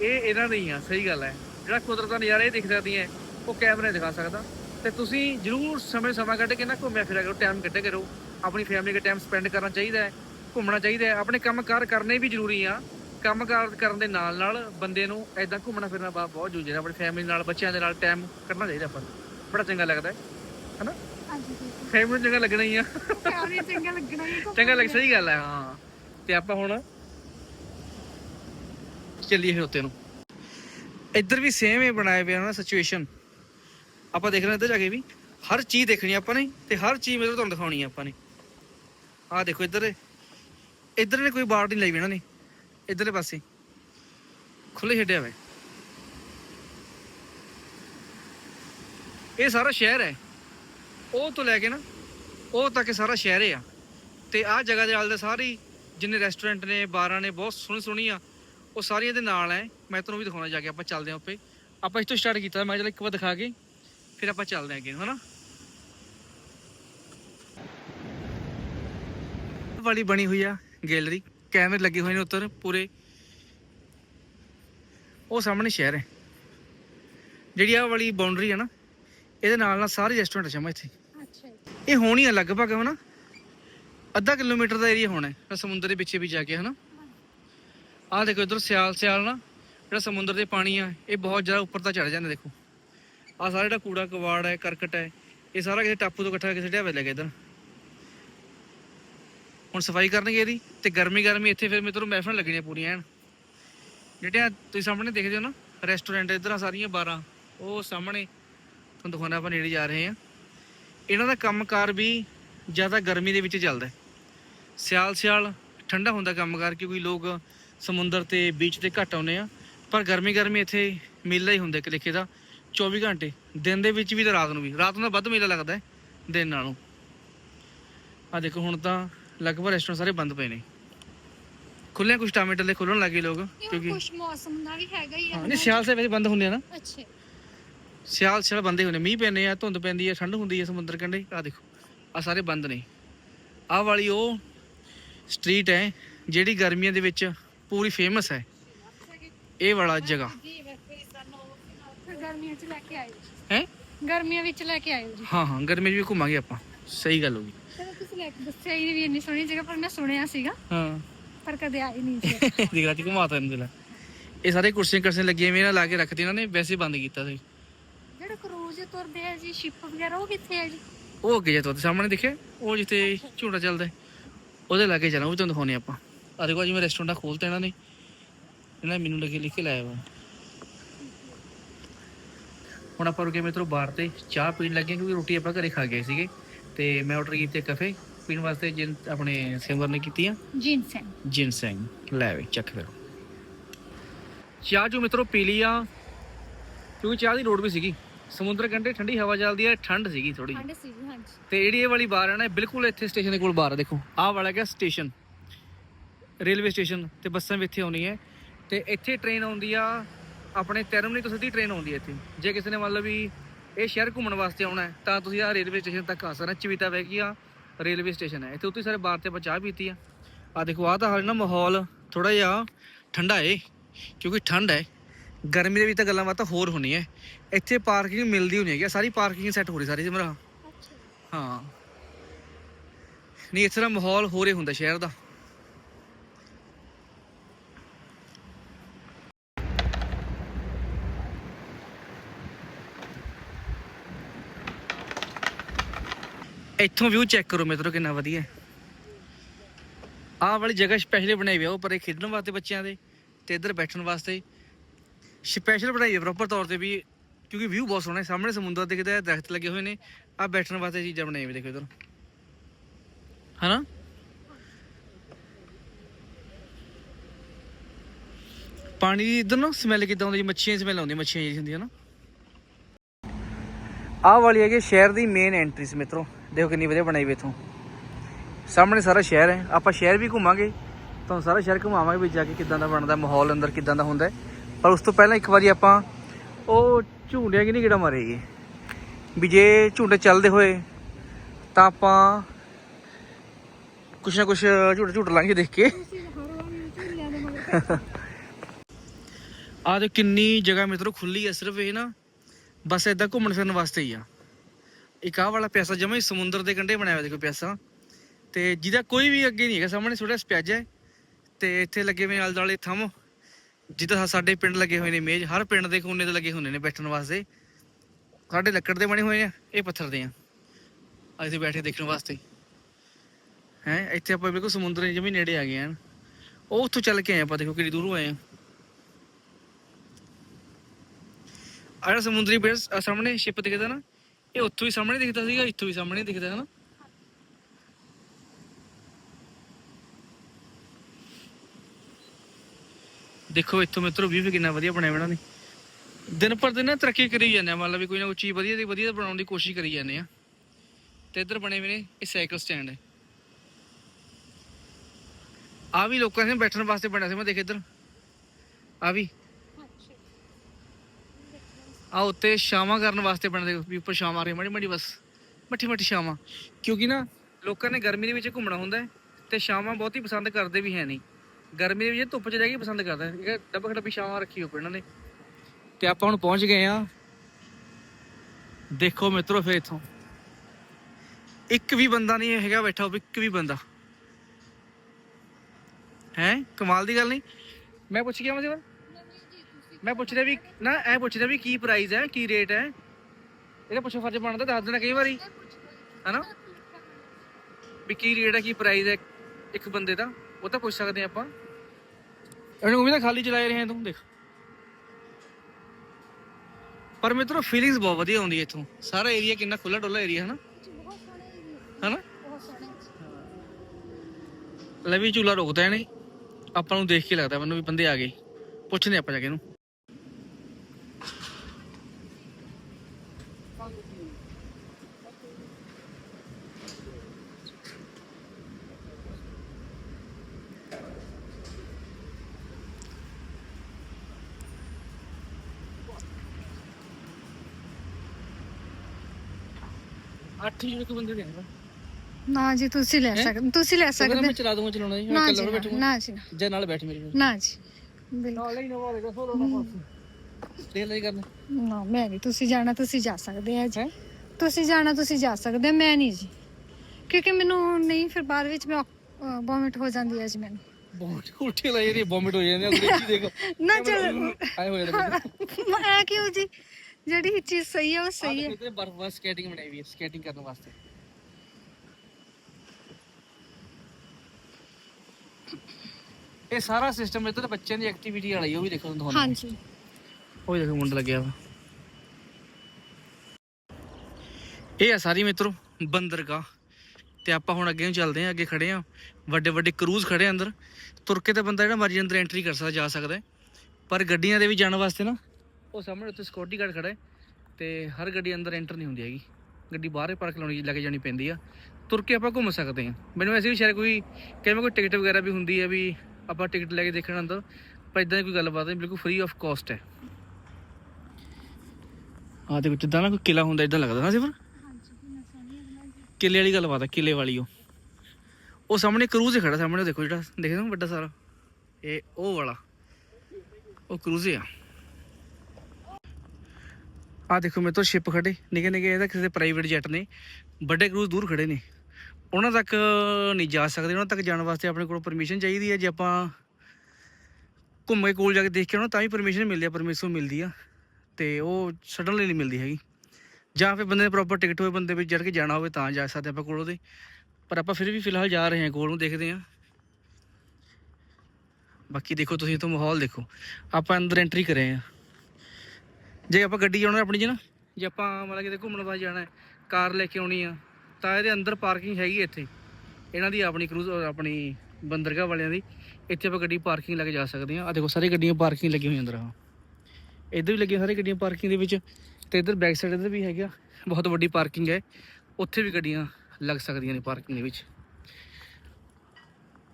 ਇਹ ਇਹਨਾਂ ਦੇ ਹੀ ਆ, ਸਹੀ ਗੱਲ ਹੈ ਜਿਹੜਾ ਕੁਦਰਤ ਦਾ ਨਜ਼ਾਰਾ ਇਹ ਦਿਖ ਸਕਦੀਆਂ ਉਹ ਕੈਮਰੇ ਦਿਖਾ ਸਕਦਾ। ਤੇ ਤੁਸੀਂ ਜਰੂਰ ਸਮੇਂ ਸਮਾਂ ਕੱਢ ਕੇ ਨਾ ਘੁੰਮਿਆ ਫਿਰਿਆ ਕਰੋ ਟਾਈਮ ਕੱਢਿਆ ਕਰੋ। ਆਪਣੀ ਫੈਮਿਲੀ ਦਾ ਟਾਈਮ ਸਪੈਂਡ ਕਰਨਾ ਚਾਹੀਦਾ ਹੈ। ਘੁੰਮਣਾ ਚਾਹੀਦਾ ਹੈ। ਆਪਣੇ ਕੰਮਕਾਰ ਕਰਨੇ ਵੀ ਜ਼ਰੂਰੀ ਆ। ਕੰਮਕਾਰ ਕਰਨ ਦੇ ਨਾਲ ਨਾਲ ਬੰਦੇ ਨੂੰ ਐਦਾਂ ਘੁੰਮਣਾ ਫਿਰਨਾ ਬਹੁਤ ਜ਼ਰੂਰੀ ਹੈ। ਆਪਣੀ ਫੈਮਿਲੀ ਨਾਲ ਬੱਚਿਆਂ ਦੇ ਨਾਲ ਟਾਈਮ ਕੱਢਣਾ ਚਾਹੀਦਾ ਆਪਾਂ ਨੂੰ। ਬੜਾ ਚੰਗਾ ਲੱਗਦਾ ਹੈ। ਹਨਾ? ਫੈਮਿਲੀ ਨੂੰ ਚੰਗਾ ਲੱਗਣਾ ਹੀ ਆ। ਕਾਫੀ ਚੰਗਾ ਲੱਗਣਾ ਜੀ ਚੰਗਾ ਲੱਗ ਸਹੀ ਗੱਲ ਹੈ ਹਾਂ। ਤੇ ਆਪਾਂ ਹੁਣ ਚੱਲੀਏ ਫਿਰ ਉੱਤੇ ਨੂੰ। ਇੱਧਰ ਵੀ ਸੇਮ ਹੀ ਬਣਾਏ ਹੋਏ ਨਾ ਸਿਚੁਏਸ਼ਨ ਆਪਾਂ ਦੇਖ ਰਹੇ ਹਾਂ ਇੱਧਰ ਜਾ ਕੇ ਵੀ। ਹਰ ਚੀਜ਼ ਦੇਖਣੀ ਆਪਾਂ ਨੇ ਤੇ ਹਰ ਚੀਜ਼ ਮੇਰੇ ਤੁਹਾਨੂੰ ਦਿਖਾਉਣੀ ਆ ਆਪਾਂ ਨੇ। ਆਹ ਦੇਖੋ ਇੱਧਰ। ਇੱਧਰ ਨੇ ਕੋਈ ਬਾੜ ਨਹੀਂ ਲਈ ਵੀ ਇਹਨਾਂ ਨੇ। ਇੱਧਰਲੇ ਪਾਸੇ। ਖੁੱਲੇ ਛੱਡਿਆ ਵੇ। ਇਹ ਸਾਰਾ ਸ਼ਹਿਰ ਹੈ। ਉਹ ਤੋਂ ਲੈ ਕੇ ਨਾ, ਉਹ ਤੱਕ ਸਾਰਾ ਸ਼ਹਿਰ ਹੀ ਆ। ਤੇ ਆਹ ਜਗ੍ਹਾ ਦੇ ਆਲੇ ਦੇ ਸਾਰੀ ਜਿੰਨੇ ਰੈਸਟੋਰੈਂਟ ਨੇ, ਬਾਰਾਂ ਨੇ, ਬਹੁਤ ਸੋਹਣੀ ਸੋਹਣੀ ਆ ਉਹ ਸਾਰੀਆਂ ਦੇ ਨਾਲ ਹੈ। ਮੈਂ ਤੁਹਾਨੂੰ ਵੀ ਦਿਖਾਉਣਾ ਜਾ ਕੇ, ਆਪਾਂ ਚੱਲਦੇ ਹਾਂ ਉੱਪੇ ਆਪਾਂ ਇਸ ਤੋਂ ਸਟਾਰਟ ਕੀਤਾ, ਮੈਂ ਚਲ ਇੱਕ ਵਾਰ ਦਿਖਾ ਕੇ, ਫਿਰ ਆਪਾਂ ਚੱਲਦੇ ਹਾਂ ਅੱਗੇ, ਹਨਾ? ਵਾਲੀ ਬਣੀ ਹੋਈ ਆ। ਗੈਲਰੀ ਕੈਮਰੇ ਲੱਗੇ ਹੋਏ ਨੇ ਉੱਤਰ ਪੂਰੇ। ਉਹ ਸਾਹਮਣੇ ਸ਼ਹਿਰ ਹੈ। ਜਿਹੜੀ ਆਹ ਵਾਲੀ ਬਾਉਂਡਰੀ ਹੈ ਨਾ ਇਹਦੇ ਨਾਲ ਨਾਲ ਸਾਰੇ ਰੈਸਟੋਰੈਂਟ ਜਮਾ ਇੱਥੇ। ਅੱਛਾ। ਇਹ ਹੋਣੀ ਆ ਲਗਭਗ ਹਨਾ ਅੱਧਾ ਕਿਲੋਮੀਟਰ ਦਾ ਏਰੀਆ ਹੋਣਾ ਹੈ ਸਮੁੰਦਰ ਦੇ ਪਿੱਛੇ ਵੀ ਜਾ ਕੇ ਹਨਾ ਆਹ ਦੇਖੋ ਇਧਰ ਸਿਆਲ ਸਿਆਲ ਨਾ ਜਿਹੜਾ ਸਮੁੰਦਰ ਦੇ ਪਾਣੀ ਆ ਇਹ ਬਹੁਤ ਜ਼ਿਆਦਾ ਉੱਪਰ ਤਾਂ ਚੜ ਜਾਂਦਾ ਦੇਖੋ। ਆਹ ਸਾਰਾ ਜਿਹੜਾ ਕੂੜਾ ਕਵਾੜ ਹੈ ਕਰਕਟ ਹੈ ਇਹ ਸਾਰਾ ਕਿਸੇ ਟਾਪੂ ਤੋਂ ਇਕੱਠਾ ਕਿਸੇ ਢਾਬੇ ਲੈ ਗਿਆ ਇਧਰ। ਹੁਣ ਸਫ਼ਾਈ ਕਰਨਗੇ ਇਹਦੀ ਤੇ ਗਰਮੀ ਗਰਮੀ ਇੱਥੇ ਫਿਰ ਮੇਰੇ ਤੋਂ ਮਹਿਫਲਾਂ ਲੱਗਣੀਆਂ ਪੂਰੀਆਂ ਐਨ। ਜਿਹੜੀਆਂ ਤੁਸੀਂ ਸਾਹਮਣੇ ਦੇਖਦੇ ਹੋ ਨਾ ਰੈਸਟੋਰੈਂਟ ਇਧਰ ਸਾਰੀਆਂ ਬਾਰਾਂ, ਉਹ ਸਾਹਮਣੇ ਤੁਹਾਨੂੰ ਦਿਖਾਉਣਾ ਆਪਾਂ ਨੇੜੇ ਜਾ ਰਹੇ ਹਾਂ। ਇਹਨਾਂ ਦਾ ਕੰਮਕਾਰ ਵੀ ਜ਼ਿਆਦਾ ਗਰਮੀ ਦੇ ਵਿੱਚ ਚੱਲਦਾ ਸਿਆਲ ਸਿਆਲ ਠੰਡਾ ਹੁੰਦਾ ਕੰਮਕਾਰ ਕਿਉਂਕਿ ਲੋਕ ਸਮੁੰਦਰ ਤੇ ਬੀਚ ਤੇ ਘੱਟ ਆਉਂਦੇ ਆ, ਪਰ ਗਰਮੀ ਗਰਮੀ ਇੱਥੇ ਮੇਲਾ ਹੀ ਹੁੰਦਾ ਇੱਕ ਲਿਖੇ ਦਾ 24 ਘੰਟੇ, ਦਿਨ ਦੇ ਵਿੱਚ ਵੀ ਤੇ ਰਾਤ ਨੂੰ ਵੀ। ਰਾਤ ਨੂੰ ਤਾਂ ਵੱਧ ਮੇਲਾ ਲੱਗਦਾ ਹੈ ਦਿਨ ਨਾਲੋਂ। ਆ ਦੇਖੋ ਹੁਣ ਤਾਂ ਲਗਭਗ ਰੈਸਟੋਰੈਂਟ ਸਾਰੇ ਬੰਦ ਪਏ ਨੇ। ਖੁੱਲੇ ਕੁਝ ਟਾਮੇਟਰ ਦੇ ਖੁੱਲਣ ਲੱਗੇ ਲੋਕ ਕਿਉਂਕਿ ਕੁਛ ਮੌਸਮ ਦਾ ਵੀ ਹੈਗਾ ਹੀ ਆ ਹਾਂ, ਨਹੀਂ ਸਿਆਲ ਸੇ ਵੈਸੇ ਬੰਦ ਹੁੰਦੇ ਆ ਨਾ। ਅੱਛਾ। ਸਿਆਲ ਸਿਆਲ ਬੰਦੇ ਹੁੰਦੇ ਮੀਂਹ ਪੈਂਦੇ ਆ ਧੁੰਦ ਪੈਂਦੀ ਆ ਠੰਡ ਹੁੰਦੀ ਆ ਸਮੁੰਦਰ ਕੰਢੇ ਆ ਦੇਖੋ ਆ ਸਾਰੇ ਬੰਦ ਨੇ। ਆਹ ਵਾਲੀ ਉਹ ਸਟਰੀਟ ਹੈ ਜਿਹੜੀ ਗਰਮੀਆਂ ਦੇ ਵਿੱਚ ਪੂਰੀ ਫੇਮਸ ਹੈ। ਇਹ ਵਾਲਾ ਜਗ੍ਹਾ। ਗਰਮੀਆਂ ਚ ਲੈ ਕੇ ਆਇਓ ਹੈ। ਗਰਮੀਆਂ ਵਿੱਚ ਲੈ ਕੇ ਜੀ। ਹਾਂ ਹਾਂ ਗਰਮੀ 'ਚ ਵੀ ਘੁੰਮਾਂਗੇ ਆਪਾਂ। ਸਹੀ ਗੱਲ ਹੋ ਗਈ। ਚਲੋ ਤੁਸੀਂ ਲੈ ਕੇ ਦੱਸਿਆ ਹੀ ਵੀ ਇੰਨੀ ਸੋਹਣੀ ਜਗ੍ਹਾ ਪਰ ਮੈਂ ਸੁਣਿਆ ਸੀਗਾ। ਹਾਂ। ਪਰ ਕਦੇ ਆਈ ਨਹੀਂ ਸੀ। [laughs] ਦੇਖ ਰਾਤੀ ਘੁਮਾਤਾ ਇਹਨੂੰ ਦਿਲਾ ਇਹ ਸਾਰੇ ਕੁਰਸੀਆਂ ਕਰਸੀਆਂ ਲੱਗੀਆਂ ਮੇਰਾ ਲਾ ਕੇ ਰੱਖਤੀ ਇਹਨਾਂ ਨੇ ਵੈਸੇ ਬੰਦ ਕੀਤਾ ਸੀ। ਜਿਹੜੇ ਕਰੂਜ਼ ਤੁਰਦੇ ਆ ਜੀ ਸ਼ਿਪ ਵਗੈਰਾ ਉਹ ਕਿੱਥੇ ਆ ਜੀ? ਉਹ ਅੱਗੇ ਜਾ ਤੁਹਾਡੇ ਸਾਹਮਣੇ ਦਿਖਿਆ ਉਹ ਜਿੱਥੇ ਝੂਟਾ ਚੱਲਦਾ ਹੈ, ਉਹਦੇ ਲਾਗੇ ਜਾਣਾ ਉਹ ਵੀ ਤੁਹਾਨੂੰ ਦਿਖਾਉਣੇ ਆਪਾਂ। ਆ ਦੇਖੋ ਮੈਂ ਰੈਸਟੋਰੈਂਟ ਖੋਲਤਾ ਇਹਨਾਂ ਨੇ। ਇਹਨਾਂ ਨੇ ਮੈਨੂੰ ਲੱਗੇ ਲਿਖ ਕੇ ਲਾਇਆ ਵਾ। ਹੁਣ ਆਪਾਂ ਰੁਕੇ ਮਿੱਤਰੋ ਬਾਹਰ ਤੇ ਚਾਹ ਪੀਣ ਲੱਗੇ ਕਿਉਂਕਿ ਰੋਟੀ ਆਪਾਂ ਘਰੇ ਖਾ ਗਏ ਸੀਗੇ। ਤੇ ਮੈਂ ਆਰਡਰ ਕੀਤੀ ਕਾਫੇ ਪੀਣ ਵਾਸਤੇ ਜਿਨ ਆਪਣੇ ਸਿਮਰ ਨੇ ਕੀਤੀ ਆ। ਜਿੰਸਨ ਜਿਨਸੈਂਗ ਲੈ ਵੇ ਚੱਕ ਫਿਰ। ਚਾਹ ਜੋ ਮਿੱਤਰੋ ਪੀ ਲਈ ਆ। ਕਿਉਂਕਿ ਚਾਹ ਦੀ ਲੋੜ ਵੀ ਸੀਗੀ। ਸਮੁੰਦਰ ਕੰਢੇ ਠੰਡੀ ਹਵਾ ਚੱਲਦੀ ਹੈ ਠੰਡ ਸੀਗੀ ਥੋੜੀ ਠੰਡ ਸੀ ਹਾਂਜੀ। ਤੇ ਜਿਹੜੀ ਇਹ ਵਾਲੀ ਬਾਰ ਹੈ ਨਾ ਇਹ ਬਿਲਕੁਲ ਇੱਥੇ ਸਟੇਸ਼ਨ ਦੇ ਕੋਲ ਬਾਰ ਹੈ ਦੇਖੋ। ਆਹ ਵਾਲਾ ਹੈਗਾ ਸਟੇਸ਼ਨ ਰੇਲਵੇ ਸਟੇਸ਼ਨ ਤੇ ਬੱਸਾਂ ਵੀ ਇੱਥੇ ਆਉਣੀ ਹੈ ਤੇ ਇੱਥੇ ਟ੍ਰੇਨ ਆਉਂਦੀ ਆ ਆਪਣੇ ਤਿਰਮਨੀ ਤੋਂ ਸਿੱਧੀ ਟ੍ਰੇਨ ਆਉਂਦੀ ਹੈ ਇੱਥੇ। ਜੇ ਕਿਸੇ ਨੇ ਮੰਨ ਲਓ ਵੀ ਇਹ ਸ਼ਹਿਰ ਘੁੰਮਣ ਵਾਸਤੇ ਆਉਣਾ ਹੈ ਤਾਂ ਤੁਸੀਂ ਆ ਰੇਲਵੇ ਸਟੇਸ਼ਨ ਤੱਕ ਆ ਸਕਦੇ ਚਵੀਤਾ ਵੈ ਕੀ ਆ ਰੇਲਵੇ ਸਟੇਸ਼ਨ ਹੈ। ਇੱਥੇ ਉੱਤੇ ਸਾਰੇ ਬਾਰ ਤੇ ਆਪਾਂ ਚਾਹ ਪੀਤੀ ਆ। ਆ ਦੇਖੋ ਆਹ ਤਾਂ ਹਾਲੇ ਨਾ ਮਾਹੌਲ ਥੋੜਾ ਜਿਹਾ ਠੰਡਾ ਏ ਕਿਉਂਕਿ ਠੰਡ ਹੈ। ਗਰਮੀ ਦੇ ਵਿੱਚ ਤਾਂ ਗੱਲਾਂ ਬਾਤਾਂ ਹੋਰ ਹੋਣੀਆਂ ਇੱਥੇ ਪਾਰਕਿੰਗ ਮਿਲਦੀ ਹੋਣੀ ਹੈਗੀ ਆ, ਸਾਰੀ ਪਾਰਕਿੰਗ ਸੈੱਟ ਹੋ ਰਹੀ ਸਾਰੀ ਜਿਮਰਾ। ਹਾਂ। ਨਹੀਂ ਇਸ ਤਰ੍ਹਾਂ ਮਾਹੌਲ ਹੋ ਰਿਹਾ ਹੁੰਦਾ ਸ਼ਹਿਰ ਦਾ। ਇੱਥੋਂ ਵਿਊ ਚੈੱਕ ਕਰੋ ਮਿੱਤਰੋ ਕਿੰਨਾ ਵਧੀਆ ਆਹ ਵਾਲੀ ਜਗ੍ਹਾ ਸਪੈਸ਼ਲੀ ਬਣਾਈ ਹੋਈ ਆ, ਉਹ ਪਰੇ ਖੇਡਣ ਵਾਸਤੇ ਬੱਚਿਆਂ ਦੇ ਤੇ ਇੱਧਰ ਬੈਠਣ ਵਾਸਤੇ। ਸਪੈਸ਼ਲ ਬਣਾਈ ਹੈ ਪ੍ਰੋਪਰ ਤੌਰ ਤੇ ਵੀ, ਕਿਉਂਕਿ ਵਿਊ ਬਹੁਤ ਸੋਹਣਾ ਹੈ, ਸਾਹਮਣੇ ਸਮੁੰਦਰ ਦਿਖਦਾ ਹੈ, ਦਰਖਤ ਲੱਗੇ ਹੋਏ ਨੇ। ਆ ਬੈਠਣ ਵਾਸਤੇ ਚੀਜ਼ਾਂ ਬਣਾਈਆਂ ਹੋਈਆਂ ਦੇਖੋ ਇੱਧਰ। ਹਨਾ? ਪਾਣੀ ਦੀ ਇੱਧਰ ਨਾ ਸਮੈਲ ਕਿਦਾਂ ਆਉਂਦੀ, ਮੱਛੀਆਂ ਸਮੈਲ ਆਉਂਦੀ, ਮੱਛੀਆਂ ਜਿਹੜੀ ਹੁੰਦੀਆਂ ਨਾ। ਆਹ ਵਾਲੀ ਹੈਗੀ ਸ਼ਹਿਰ ਦੀ ਮੇਨ ਐਂਟਰੀ ਸੀ ਮਿੱਤਰੋ। ਦੇਖੋ ਕਿੰਨੀ ਵਧੀਆ ਬਣਾਈ ਵੀ ਇਥੋਂ। ਸਾਹਮਣੇ ਸਾਰਾ ਸ਼ਹਿਰ ਹੈ। ਆਪਾਂ ਸ਼ਹਿਰ ਵੀ ਘੁੰਮਾਂਗੇ। ਤੁਹਾਨੂੰ ਸਾਰਾ ਸ਼ਹਿਰ ਘੁਮਾਵਾਂਗੇ ਵੀ ਜਾ ਕੇ ਕਿਦਾਂ ਦਾ ਬਣਦਾ, ਮਾਹੌਲ ਅੰਦਰ ਕਿਦਾਂ ਦਾ ਹੁੰਦਾ ਪਰ ਉਸ ਤੋਂ ਪਹਿਲਾਂ ਇੱਕ ਵਾਰੀ ਆਪਾਂ ਉਹ ਝੂੰਡਿਆਂ ਕਿ ਨਹੀਂ ਕਿਹੜਾ ਮਾਰੇਗੇ ਵੀ ਜੇ ਝੂੰਡੇ ਚੱਲਦੇ ਹੋਏ ਤਾਂ ਆਪਾਂ ਕੁਛ ਨਾ ਕੁਛ ਝੂਟ ਝੂਟ ਲਾਂਗੇ ਦੇਖ ਕੇ। ਤੁਸੀਂ ਦੇ ਕਿੰਨੀ ਜਗ੍ਹਾ ਮਿੱਤਰੋ ਖੁੱਲੀ ਹੈ, ਸਿਰਫ ਇਹ ਨਾ। ਬਸ ਏਦਾਂ ਘੁੰਮਣ ਫਿਰਨ ਵਾਸਤੇ ਹੀ ਆ। ਇੱਕ ਆਹ ਵਾਲਾ ਪਿਆਸਾ ਜਮਾ ਹੀ ਸਮੁੰਦਰ ਦੇ ਕੰਢੇ ਬਣਾਇਆ ਹੋਇਆ ਦੇਖੋ ਪਿਆਸਾ। ਤੇ ਜਿਹਦਾ ਕੋਈ ਵੀ ਅੱਗੇ ਨਹੀਂ ਹੈਗਾ, ਸਾਹਮਣੇ ਛੋਟਾ ਜਿਹਾ ਹੈ। ਤੇ ਇੱਥੇ ਲੱਗੇ ਹੋਏ ਆਲੇ ਦੁਆਲੇ ਥੰਮ, ਜਿੱਦਾਂ ਸਾਡੇ ਪਿੰਡ ਲੱਗੇ ਹੋਏ ਨੇ ਮੇਜ਼, ਹਰ ਪਿੰਡ ਦੇ ਕੋਨੇ ਤੇ ਲੱਗੇ ਹੁੰਦੇ ਨੇ ਬੈਠਣ ਵਾਸਤੇ। ਸਾਡੇ ਲੱਕੜ ਦੇ ਬਣੇ ਹੋਏ ਆ ਇਹ ਪੱਥਰ ਦੇ ਆ। ਇੱਥੇ ਬੈਠੇ ਦੇਖਣ ਵਾਸਤੇ। ਹੈ, ਇੱਥੇ ਆਪਾਂ ਬਿਲਕੁਲ ਸਮੁੰਦਰ ਦੇ ਜਮੀ ਨੇੜੇ ਆ ਗਏ ਆ ਉਹ ਉੱਥੋਂ ਚੱਲ ਕੇ ਆਏ ਆਪਾਂ, ਦੇਖੋ ਕਿੰਨੀ ਦੂਰੋਂ ਆਏ ਆ ਆਹ ਸਮੁੰਦਰੀ ਬੇਸ ਸਾਹਮਣੇ ਸ਼ਿਪ ਦਿਖਦਾ ਨਾ? ਇਹ ਉੱਥੋਂ ਹੀ ਸਾਹਮਣੇ ਦਿਖਦਾ ਸੀਗਾ, ਇੱਥੋਂ ਵੀ ਸਾਹਮਣੇ ਦਿਖਦਾ ਹੈ ਦੇਖੋ, ਇੱਥੋਂ ਮਿੱਤਰੋ ਵੀ ਵੀ ਕਿੰਨਾ ਵਧੀਆ ਬਣਿਆ ਇਹਨਾਂ ਨੇ। ਦਿਨ ਪਰ ਦਿਨ ਨਾ ਤਰੱਕੀ ਕਰੀ ਜਾਂਦੇ ਆ ਮਤਲਬ ਵੀ ਕੋਈ ਨਾ ਕੋਈ ਚੀਜ਼ ਵਧੀਆ ਦੀ, ਵਧੀਆ ਬਣਾਉਣ ਦੀ ਕੋਸ਼ਿਸ਼ ਕਰੀ ਜਾਂਦੇ ਆ। ਤੇ ਇੱਧਰ ਬਣੇ ਹੋਏ ਨੇ ਇਹ ਸਾਈਕਲ ਸਟੈਂਡ ਹੈ। ਆ ਵੀ ਲੋਕਾਂ ਨੇ ਬੈਠਣ ਵਾਸਤੇ ਬਣਿਆ ਸੀ, ਮੈਂ ਦੇਖ ਇੱਧਰ। ਆ ਵੀ। ਆ ਉੱਤੇ ਛਾਵਾਂ ਕਰਨ ਵਾਸਤੇ ਬਣਦੇ ਵੀ ਉੱਪਰ ਛਾਂ ਮਾਰੇ ਮਾੜੀ ਮਾੜੀ ਬਸ ਮੱਠੀ ਮੱਠੀ ਛਾਵਾਂ। ਕਿਉਂਕਿ ਨਾ, ਲੋਕਾਂ ਨੇ ਗਰਮੀ ਦੇ ਵਿੱਚ ਘੁੰਮਣਾ ਹੁੰਦਾ ਤੇ ਛਾਵਾਂ ਬਹੁਤੀ ਪਸੰਦ ਕਰਦੇ ਵੀ ਹੈ ਨਹੀਂ। ਗਰਮੀ ਦੇ ਵਿੱਚ ਧੁੱਪ 'ਚ ਰਹਿ ਕੇ ਪਸੰਦ ਕਰਦਾ ਹੈ। ਡੱਬਾ ਡੱਬੀ ਛਾਵਾਂ ਰੱਖੀ ਉੱਪਰ ਇਹਨਾਂ ਨੇ। ਤੇ ਆਪਾਂ ਹੁਣ ਪਹੁੰਚ ਗਏ ਆ ਦੇਖੋ ਮਿੱਤਰੋ ਫੇਰ ਇਥੋਂ। ਇੱਕ ਵੀ ਬੰਦਾ ਨਹੀਂ ਹੈਗਾ ਬੈਠਾ ਹੋਵੇ ਇੱਕ ਵੀ ਬੰਦਾ। ਹੈ? ਕਮਾਲ ਦੀ ਗੱਲ ਨਹੀਂ? ਮੈਂ ਪੁੱਛ ਗਿਆ ਮਸੇ ਮੈਂ ਪੁੱਛ ਰਿਹਾ ਵੀ ਨਾ, ਐ ਪੁੱਛ ਰਿਹਾ ਵੀ ਕੀ ਪ੍ਰਾਈਸ ਹੈ, ਕੀ ਰੇਟ ਹੈ? ਇਹਦਾ ਪੁੱਛੋ ਫਰਜ਼ ਬਣਦਾ, ਦੱਸ ਦੇਣਾ ਕਈ ਵਾਰੀ। ਹਨਾ? ਵੀ ਕੀ ਰੇਟ ਹੈ, ਕੀ ਪ੍ਰਾਈਸ ਹੈ ਇੱਕ ਬੰਦੇ ਦਾ? ਉਹ ਤਾਂ ਪੁੱਛ ਸਕਦੇ ਆਪਾਂ। ਇਹਨੂੰ ਵੀ ਤਾਂ ਖਾਲੀ ਚਲਾਏ ਰਹੇ ਤੂੰ, ਦੇਖ। ਪਰ ਮਿੱਤਰੋ ਫੀਲਿੰਗਸ ਬਹੁਤ ਵਧੀਆ ਆਉਂਦੀ ਹੈ ਇੱਥੋਂ। ਸਾਰਾ ਏਰੀਆ ਕਿੰਨਾ ਖੁੱਲਾ ਡੁੱਲਾ ਏਰੀਆ ਹਨਾ? ਬਹੁਤ ਸੋਹਣੇ ਹਨਾ? ਲੈ ਵੀ ਝੂਲਾ ਰੋਕਦਾ ਇਹਨੇ ਆਪਾਂ ਨੂੰ ਦੇਖ ਕੇ ਲੱਗਦਾ, ਮੈਨੂੰ ਵੀ ਬੰਦੇ ਆ ਗਏ। ਪੁੱਛਦੇ ਆਪਾਂ ਜਾ ਕੇ ਇਹਨੂੰ। ਦੇਣਾ ਨਾ ਜੀ ਤੁਸੀਂ ਲੈ ਹੈਂ? ਸਕਦੇ ਤੁਸੀਂ ਲੈ ਮੈਂ ਸਕਦੇ ਚਲਾ ਦੂੰਗਾ ਚਲਾਉਣਾ ਜੀ ਮੈਂ ਨਾ ਇਕੱਲਾ ਜੀ ਬੈਠੂਗਾ। ਨਾ ਜੀ ਨਾ। ਜਾਂ। ਨਾਲ ਬੈਠ ਮੇਰੇ ਨਾਲ। ਨਾ ਜੀ ਬਿਲਕੁਲ। ਨਾਲ ਹੀ ਨਵਾ ਦੇਗਾ ਸੋਲੋ ਨਾ ਪਾਸ। ਦੇ ਲਈ ਕਰਨਾ। ਨਾ ਮੈਂ ਨਹੀਂ ਤੁਸੀਂ ਜਾਣਾ ਤੁਸੀਂ ਜਾ ਸਕਦੇ ਆ ਜੀ। ਹੈਂ? ਤੁਸੀਂ ਜਾਣਾ ਤੁਸੀਂ ਜਾ ਸਕਦੇ ਆ, ਮੈਂ ਨਹੀਂ ਜੀ। ਕਿਉਂਕਿ ਮੈਨੂੰ ਨਹੀਂ ਫਿਰ ਬਾਅਦ ਵਿੱਚ ਮੈਂ ਵੋਮਿਟ ਹੋ ਜਾਂਦੀ ਹੈ ਜੀ ਮੈਨੂੰ। ਬਹੁਤ ਉਲਟੀ ਲਾਈ ਰਹੀ ਵੋਮਿਟ ਹੋ ਜਾਂਦੀ ਆ ਅੰਗਰੇਜ਼ੀ ਦੇਖੋ। ਨਾ ਚਲ। ਆਏ ਹੋ ਜਾਂਦਾ ਐ ਕਿਉਂ ਜੀ? ਜਿਹੜੀ ਚੀਜ਼ ਸਹੀ ਹੈ ਉਹ ਸਹੀ ਹੈ ਕਿਤੇ ਬਰਫ ਵਾਸਤੇ ਸਕੇਟਿੰਗ ਬਣਾਈ ਵੀ ਹੈ ਸਕੇਟਿੰਗ ਕਰਨ ਵਾਸਤੇ। ਇਹ ਸਾਰਾ ਸਿਸਟਮ ਇੱਧਰ ਬੱਚਿਆਂ ਦੀ ਐਕਟੀਵਿਟੀ ਵਾਲਾ ਹੀ ਉਹ ਵੀ ਦੇਖੋ ਤੁਹਾਨੂੰ ਹਾਂਜੀ। ਉਹ ਦੇਖੋ ਮੁੰਡਾ ਲੱਗਿਆ ਵਾ ਇਹ ਆ ਸਾਰੀ ਮਿੱਤਰੋ ਬੰਦਰਗਾਹ। ਤੇ ਆਪਾਂ ਹੁਣ ਅੱਗੇ ਨੂੰ ਚੱਲਦੇ ਆ ਅੱਗੇ ਖੜੇ ਆ ਵੱਡੇ ਵੱਡੇ ਕਰੂਜ਼ ਖੜੇ ਆ ਅੰਦਰ। ਤੁਰ ਕੇ ਤੇ ਬੰਦਾ ਜਿਹੜਾ ਮਰਜ਼ੀ ਅੰਦਰ ਐਂਟਰੀ ਕਰ ਸਕਦਾ ਜਾ ਸਕਦਾ ਹੈ। ਪਰ ਗੱਡੀਆਂ ਦੇ ਵੀ ਜਾਣ ਵਾਸਤੇ ਨਾ ਉਹ ਸਾਹਮਣੇ ਉੱਥੇ ਸਿਕਿਉਰਿਟੀ ਗਾਰਡ ਖੜਾ ਹੈ ਤੇ ਹਰ ਗੱਡੀ ਅੰਦਰ ਐਂਟਰ ਨਹੀਂ ਹੁੰਦੀ ਹੈਗੀ। ਗੱਡੀ ਬਾਹਰ ਪਾਰਕ ਲਾਉਣੀ, ਲੈ ਕੇ ਜਾਣੀ ਪੈਂਦੀ ਆ। ਤੁਰ ਕੇ ਆਪਾਂ ਘੁੰਮ ਸਕਦੇ ਆ ਮੈਨੂੰ ਵੈਸੇ ਵੀ ਸ਼ਾਇਦ ਕੋਈ ਕਿਵੇਂ ਕੋਈ ਟਿਕਟ ਵਗੈਰਾ ਵੀ ਹੁੰਦੀ ਹੈ ਵੀ ਆਪਾਂ ਟਿਕਟ ਲੈ ਕੇ ਦੇਖਣ ਅੰਦਰ, ਪਰ ਇਦਾਂ ਦੀ ਕੋਈ ਗੱਲਬਾਤ ਨਹੀਂ, ਬਿਲਕੁਲ ਫ੍ਰੀ ਆਫ ਕਾਸਟ ਹੈ। ਆ ਦੇਖੋ, ਜਿੱਦਾਂ ਨਾ ਕੋਈ ਕਿਲਾ ਹੁੰਦਾ ਇਦਾਂ ਲੱਗਦਾ ਨਾ ਸਿਫਰ? ਕਿਲੇ ਵਾਲੀ ਗੱਲਬਾਤ ਹੈ, ਕਿਲੇ ਵਾਲੀ ਉਹ। ਉਹ ਸਾਹਮਣੇ ਕਰੂਜ਼ ਖੜਾ, ਸਾਹਮਣੇ ਦੇਖੋ ਜਿਹੜਾ, ਦੇਖਦੇ ਹੋ ਵੱਡਾ ਸਾਰਾ? ਇਹ ਉਹ ਵਾਲਾ। ਉਹ ਕਰੂਜ਼ ਆ। ਆ ਦੇਖੋ ਮੇਰੇ ਤੋਂ ਸ਼ਿਪ ਖੜੇ। ਨਿੱਕੇ ਨਿੱਕੇ ਇਹਦਾ ਕਿਸੇ ਪ੍ਰਾਈਵੇਟ ਜੈਟ ਨੇ। ਵੱਡੇ ਕਰੂਜ਼ ਦੂਰ ਖੜੇ ਨੇ। ਉਹਨਾਂ ਤੱਕ ਨਹੀਂ ਜਾ ਸਕਦੇ। ਉਹਨਾਂ ਤੱਕ ਜਾਣ ਵਾਸਤੇ ਆਪਣੇ ਕੋਲ ਪਰਮਿਸ਼ਨ ਚਾਹੀਦੀ ਹੈ। ਜੇ ਆਪਾਂ ਘੁੰਮ ਕੇ ਕੋਲ ਜਾ ਕੇ ਦੇਖ ਕੇ ਆਉਣਾ, ਤਾਂ ਵੀ ਪਰਮਿਸ਼ਨ ਮਿਲਦੀ ਆ ਪਰਮਿਸ਼ਨ ਮਿਲਦੀ ਆ। ਤੇ ਉਹ ਸਡਨਲੀ ਨਹੀਂ ਮਿਲਦੀ ਹੈਗੀ। ਜਾਂ ਫਿਰ ਬੰਦੇ ਨੇ ਪ੍ਰੋਪਰ ਟਿਕਟ ਹੋਏ, ਬੰਦੇ ਵਿੱਚ ਚੜ ਕੇ ਜਾਣਾ ਹੋਵੇ, ਤਾਂ ਜਾ ਸਕਦੇ ਆਪਾਂ ਕੋਲ ਉਹਦੇ ਪਰ ਆਪਾਂ ਫਿਰ ਵੀ ਫਿਲਹਾਲ ਜਾ ਰਹੇ ਹਾਂ, ਕੋਲ ਨੂੰ ਦੇਖਦੇ ਹਾਂ। ਬਾਕੀ ਦੇਖੋ ਤੁਸੀਂ ਇਥੋਂ ਮਾਹੌਲ ਦੇਖੋ। ਆਪਾਂ ਅੰਦਰ ਐਂਟਰੀ ਕਰੇ ਆ ਜੇ ਆਪਾਂ ਗੱਡੀ ਜਾਣਾ ਆਪਣੀ ਜੀ ਨਾ? ਜੇ ਆਪਾਂ ਮਤਲਬ ਕਿਤੇ ਘੁੰਮਣ ਵਾਸਤੇ ਜਾਣਾ ਹੈ ਕਾਰ ਲੈ ਕੇ ਆਉਣੀ ਆ ਤਾਂ ਇਹਦੇ ਅੰਦਰ ਪਾਰਕਿੰਗ ਹੈਗੀ ਹੈ ਇੱਥੇ। ਇਹਨਾਂ ਦੀ ਆਪਣੀ ਕਰੂਜ਼ ਆਪਣੀ ਬੰਦਰਗਾਹ ਵਾਲਿਆਂ ਦੀ। ਇੱਥੇ ਆਪਾਂ ਗੱਡੀ ਪਾਰਕਿੰਗ ਲੈ ਕੇ ਜਾ ਸਕਦੇ ਹਾਂ। ਆ ਦੇਖੋ ਸਾਰੀ ਗੱਡੀਆਂ ਪਾਰਕਿੰਗ ਲੱਗੀ ਹੋਈਆਂ ਅੰਦਰ ਆ। ਇੱਧਰ ਵੀ ਲੱਗੀਆਂ ਸਾਰੀ ਗੱਡੀਆਂ ਪਾਰਕਿੰਗ ਦੇ ਵਿੱਚ ਤੇ ਇੱਧਰ ਬੈਕ ਸਾਈਡ ਇੱਧਰ ਵੀ ਹੈਗਾ ਬਹੁਤ ਵੱਡੀ ਪਾਰਕਿੰਗ ਹੈ। ਉੱਥੇ ਵੀ ਗੱਡੀਆਂ ਲੱਗ ਸਕਦੀਆਂ ਨੇ ਪਾਰਕਿੰਗ ਦੇ ਵਿੱਚ।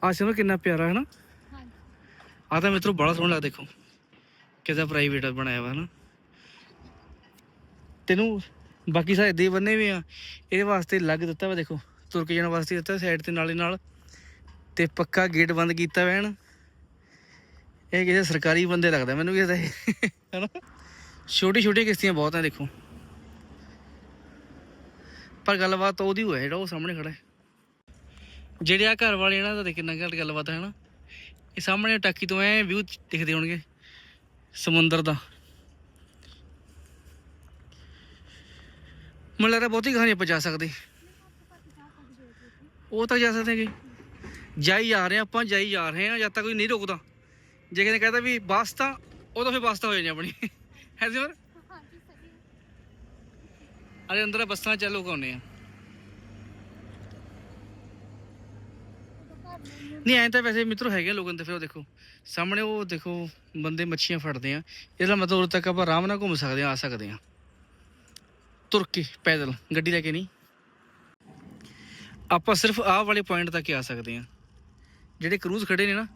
ਆ ਸਮਝ ਕਿੰਨਾ ਪਿਆਰਾ ਹੈ ਨਾ? ਹਾਂਜੀ। ਆ ਤਾਂ ਮਿੱਤਰੋ ਬੜਾ ਸੋਹਣਾ ਲੱਗਦਾ ਦੇਖੋ। ਕਿਹਦਾ ਪ੍ਰਾਈਵੇਟ ਬਣਾਇਆ ਵਾ ਹਨਾ ਤੈਨੂੰ ਬਾਕੀ ਸਾਰੇ ਦੇ ਬੰਨੇ ਵੀ ਆ। ਇਹਦੇ ਵਾਸਤੇ ਲੱਗ ਦਿੱਤਾ ਵਾ ਦੇਖੋ। ਤੁਰ ਕੇ ਜਾਣ ਵਾਸਤੇ ਦਿੱਤਾ ਸਾਈਡ ਤੇ ਨਾਲੇ ਨਾਲ। ਤੇ ਪੱਕਾ ਗੇਟ ਬੰਦ ਕੀਤਾ ਵਾ ਐਨ ਇਹ ਕਿਸੇ ਸਰਕਾਰੀ ਬੰਦੇ ਲੱਗਦਾ, ਮੈਨੂੰ ਵੀ ਇਹ, ਹਨਾ? ਛੋਟੀ ਛੋਟੀ ਕਿਸ਼ਤੀਆਂ ਬਹੁਤ ਆ ਦੇਖੋ। ਪਰ ਗੱਲਬਾਤ ਉਹਦੀ ਹੋਇਆ ਜਿਹੜਾ ਉਹ ਸਾਹਮਣੇ ਖੜਾ ਹੈ। ਜਿਹੜੇ ਆ ਘਰ ਵਾਲੇ ਇਹਨਾਂ ਦਾ ਕਿੰਨਾ ਘੱਟ ਗੱਲਬਾਤ ਹੈ ਨਾ ਇਹ ਸਾਹਮਣੇ ਟਾਕੀ ਤੋਂ ਐ ਵਿਊ ਦਿਖਦੇ ਹੋਣਗੇ। ਸਮੁੰਦਰ ਦਾ। ਮੈਨੂੰ ਲੱਗਦਾ ਬਹੁਤੀ ਕਹਾਣੀ ਆਪਾਂ ਜਾ ਸਕਦੇ। ਉਹ ਤਾਂ ਜਾ ਸਕਦੇ ਹੈਗੇ। ਜਾਈ ਜਾ ਰਹੇ ਹਾਂ ਆਪਾਂ ਜਾਈ ਜਾ ਰਹੇ ਹਾਂ, ਜਦ ਤੱਕ ਕੋਈ ਨਹੀਂ ਰੋਕਦਾ। ਜੇ ਕਿਸੇ ਨੇ ਕਹਤਾ ਵੀ ਬੱਸ ਤਾਂ, ਉਹ ਤਾਂ ਫਿਰ ਬੱਸ ਤਾਂ ਹੋ ਜਾਣੀ ਆਪਣੀ। ਹੈ ਜੀ ਅਰੇ ਅੰਦਰ ਬੱਸਾਂ ਚਾਲੂ ਕਰਨੇ ਆ। ਨਹੀਂ, ਐਂ ਤਾਂ ਵੈਸੇ ਮਿੱਤਰੋ ਹੈਗੇ ਆ ਲੋਕਾਂ ਦੇ ਫਿਰ ਉਹ ਦੇਖੋ। ਸਾਹਮਣੇ ਉਹ ਦੇਖੋ, ਬੰਦੇ ਮੱਛੀਆਂ ਫੜਦੇ ਆ। ਇਹਦਾ ਮਤਲਬ ਉਦੋਂ ਤੱਕ ਆਪਾਂ ਆਰਾਮ ਨਾਲ ਘੁੰਮ ਸਕਦੇ ਆ ਆ ਸਕਦੇ ਆ। ਤੁਰ ਕੇ ਪੈਦਲ, ਗੱਡੀ ਲੈ ਕੇ ਨਹੀਂ। ਆਪਾਂ ਸਿਰਫ ਆਹ ਵਾਲੇ ਪੁਆਇੰਟ ਤੱਕ ਆ ਸਕਦੇ ਆ ਜਿਹੜੇ ਕਰੂਜ਼ ਖੜੇ ਨੇ ਨਾ,